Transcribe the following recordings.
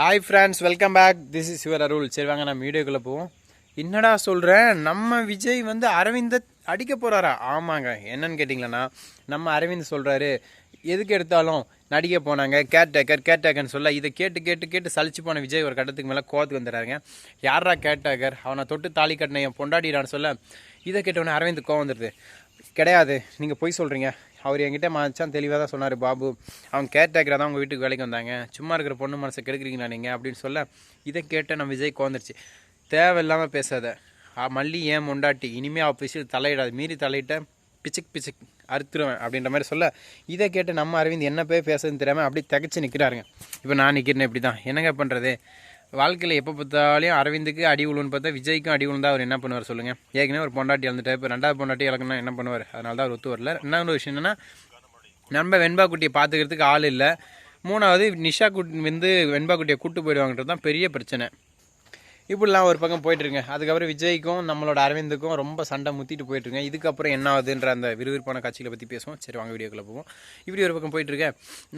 Hi friends welcome back this is your Arul சரி வாங்க நம்ம வீடியோக்குள்ளே போவோம். என்னடா சொல்கிறேன் நம்ம விஜய் வந்து அரவிந்த அடிக்க போகிறாரா ஆமாங்க. என்னன்னு கேட்டிங்களன்னா நம்ம அரவிந்த் சொல்கிறாரு எதுக்கு எடுத்தாலும் நடிக்க போனாங்க. கேட்டேக்கர் கேட்டேக்கர்னு சொல்ல இதை கேட்டு கேட்டு கேட்டு சளிச்சு போன விஜய் ஒரு கட்டத்துக்கு மேலே கோவத்துக்கு வந்துடுறாருங்க. யாரா கேட்டேக்கர்? அவனை தொட்டு தாலி கட்டின என் பொண்டாடிடான்னு சொல்ல இதை கேட்டவொடனே அரவிந்த் கோவம் வந்துடுது. கிடையாது. நீங்கள் பொய் சொல்கிறீங்க அவர் என்கிட்ட மச்சான் தெளிவாக தான் சொன்னார் பாபு அவங்க கேட்டாக்கிற தான் உங்கள் வீட்டுக்கு வேலைக்கு வந்தாங்க. சும்மா இருக்கிற பொண்ணு மனசை கெடுக்குறீங்களா நீங்கள் அப்படின்னு சொல்ல இதை கேட்ட நம்ம விஜய் கோந்துருச்சு. தேவையில்லாமல் பேசாத. மல்லி ஏன் முண்டாட்டி? இனிமேல் அவள் பிச்சு தலையிடாது. மீறி தலையிட்ட பிச்சுக் பிச்சுக் அறுத்துருவேன். அப்படின்ற மாதிரி சொல்ல இதை கேட்டு நம்ம அரவிந்த் என்ன போய் பேசுறதுன்னு தெரியாமல் அப்படியே திகச்சு நிற்கிறாருங்க இப்போ நான் நிற்கிறேன் இப்படி தான் என்னங்க பண்ணுறது வாழ்க்கையில் எப்போ பார்த்தாலும் அரவிந்துக்கு அடி உழுன்னு பார்த்தா விஜய்க்கும் அடி உழுந்தா அவர் என்ன பண்ணுவார் சொல்லுங்கள் ஏற்கனவே ஒரு பொண்டாட்டி இழந்துட்டார். இப்போ ரெண்டாவது பொண்டாட்டி இழக்கணும்னா என்ன பண்ணுவார்? அதனால தான் அவர் ஒத்து வரல. இன்னொரு விஷயம் என்னென்னா நம்ம வெண்பா குட்டியை பார்த்துக்கிறதுக்கு ஆள் இல்லை. மூணாவது நிஷா குட்டி வந்து வெண்பா குட்டியை கூட்டு போயிடுவாங்கன்றது தான் பெரிய பிரச்சனை. இப்படிலாம் ஒரு பக்கம் போயிட்டுருங்க. அதுக்கப்புறம் விஜய்க்கும் நம்மளோட அரவிந்துக்கும் ரொம்ப சண்டை முத்திட்டு போயிட்டுருங்க. இதுக்கப்புறம் என்ன ஆகுதுன்ற அந்த விறுவிறுப்பான காட்சிகளை பற்றி பேசுவோம். சரி வாங்க வீடியோக்குள்ளே போவோம். இப்படி ஒரு பக்கம் போயிட்டுருக்க.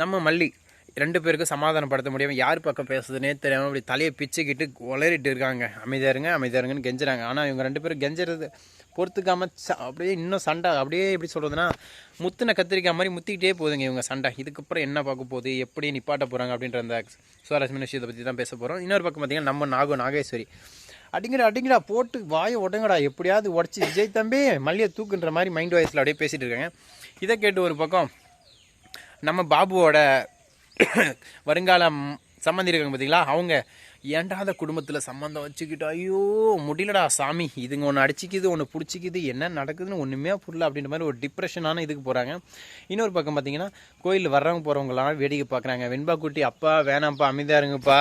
நம்ம மல்லி ரெண்டு பேருக்கும் சமாதானப்படுத்த முடியாமல் யார் பக்கம் பேசுதுன்னே தெரியாமல் அப்படி தலையை பிச்சுக்கிட்டு உளறிட்டு இருக்காங்க. அமைதியாருங்க அமைதியாருங்கன்னு கெஞ்சுறாங்க. ஆனால் இவங்க ரெண்டு பேரும் கெஞ்சுறது பொறுத்துக்காம ச- அப்படியே இன்னும் சண்டை அப்படியே எப்படி சொல்கிறதுனா முத்தின கத்திரிக்காய் மாதிரி முத்திக்கிட்டே போகுதுங்க இவங்க சண்டை. இதுக்கப்புறம் என்ன பார்க்க போகுது எப்படி நிப்பாட்ட போகிறாங்க அப்படின்ற அந்த சுவாரஸ்யமான விஷயத்தை பற்றி தான் பேச போகிறோம் இன்னொரு பக்கம் பார்த்தீங்கன்னா நம்ம நாகோ நாகேஸ்வரி. அடிங்கடா அடிங்கடா போட்டு வாயை உடங்கடா. எப்படியாவது உடச்சி விஜய் தம்பி மல்லியை தூக்குன்ற மாதிரி மைண்ட் வாய்ஸில் அப்படியே பேசிகிட்டு இருக்காங்க. இதை கேட்டு ஒரு பக்கம் நம்ம பாபுவோட வருங்காலம் சம்மந்தி இருக்காங்க பார்த்தீங்களா அவங்க ஏன்டா அந்த குடும்பத்தில் சம்மந்தம் வச்சுக்கிட்டு ஐயோ முடியலடா சாமி. இதுங்க ஒன்று அடிச்சிக்கிது ஒன்று பிடிச்சிக்கிது என்ன நடக்குதுன்னு ஒன்றுமே புரியல அப்படின்ற மாதிரி ஒரு டிப்ரெஷனான இதுக்கு போகிறாங்க இன்னொரு பக்கம் பார்த்தீங்கன்னா கோயில் வர்றவங்க போகிறவங்களாம் வேடிக்கை பார்க்குறாங்க வெண்பா குட்டி அப்பா வேணாம்ப்பா அமைதியா இருங்கப்பா.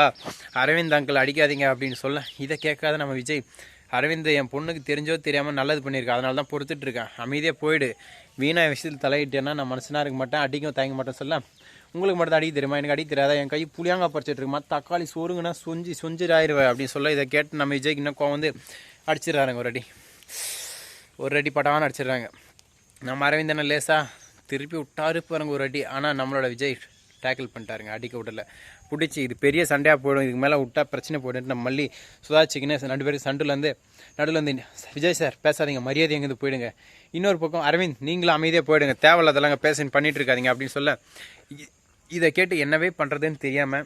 அரவிந்த் அங்கிள் அடிக்காதீங்க அப்படின்னு சொல்ல இதை கேட்காத நம்ம விஜய். அரவிந்த் என் பொண்ணுக்கு தெரிஞ்சோ தெரியாமல் நல்லது பண்ணியிருக்கேன் அதனால தான் பொறுத்துட்டு இருக்கேன். அமைதியாக போயிடு. வீணா விஷயத்தில் தலையிட்டேன்னா நான் மனுஷனாக இருக்க மாட்டேன் அடிக்கவும் தயங்க மாட்டேன் சொல்ல. உங்களுக்கு மட்டும் தான் அடிக்க தெரியுமா? எனக்கு அடிக்க தெரியாதா? என் கை புளியாங்க பறிச்சிட்டு இருக்குமா? தக்காளி சோறுங்கன்னா சொஞ்சி சொஞ்சிராயிருவேன் அப்படின்னு சொல்ல இதை கேட்டு நம்ம விஜய்க்கு இன்னும் கோவம் வந்து அடிச்சிடுறாருங்க ஒரு அடி. ஒரு அடி பட்டான்னு அடிச்சிடுறாங்க. நம்ம அரவிந்தனை லேசா திருப்பி விட்டாரு பாருங்க ஒரு அடி. ஆனால் நம்மளோட விஜய் டேக்கிள் பண்ணிட்டாருங்க அடிக்க விடல. பிடிச்சி இது பெரிய சண்டையாக போயிடும் இதுக்கு மேலே விட்டால் பிரச்சனை போயிடும். நம்ம மல்லி சுதாச்சிக்கின்னு ரெண்டு பேரும் சண்டுலேருந்து நடுவில் வந்து விஜய் சார் பேசாதீங்க மரியாதை எங்கேருந்து போயிடுங்க. இன்னொரு பக்கம் அரவிந்த் நீங்களும் அமைதியாக போயிடுங்க தேவையில்லாதெல்லாம் பேசன் பண்ணிகிட்டு இருக்காதீங்க அப்படின்னு சொல்ல இ- இதை கேட்டு என்னவே பண்ணுறதுன்னு தெரியாமல்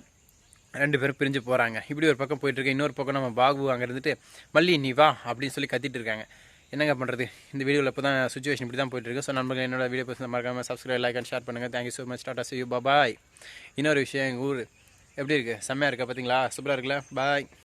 ரெண்டு பேரும் பிரிஞ்சு போகிறாங்க இப்படி ஒரு பக்கம் போயிட்டுருக்கு இன்னொரு பக்கம் நம்ம பாபு அங்கே இருந்துட்டு மல்லி நீ வா அப்படின்னு சொல்லி கத்திட்டு இருக்காங்க. என்னங்க பண்ணுறது இந்த வீடியோவில் இப்போ தான் சுச்சுவேஷன் இப்படி தான் போயிட்டுருக்கு. ஸோ நண்பர்கள் என்னோட வீடியோ பசங்க மறக்காமல் சப்ஸ்கிரைப் லைக் அண்ட் ஷேர் பண்ணுங்கள் thank you so much tata see you bye இன்னொரு விஷயம் எங்கள் ஊர். எப்படி இருக்குது செம்மையாக இருக்கா பார்த்தீங்களா சூப்பராக இருக்குல்ல? பாய்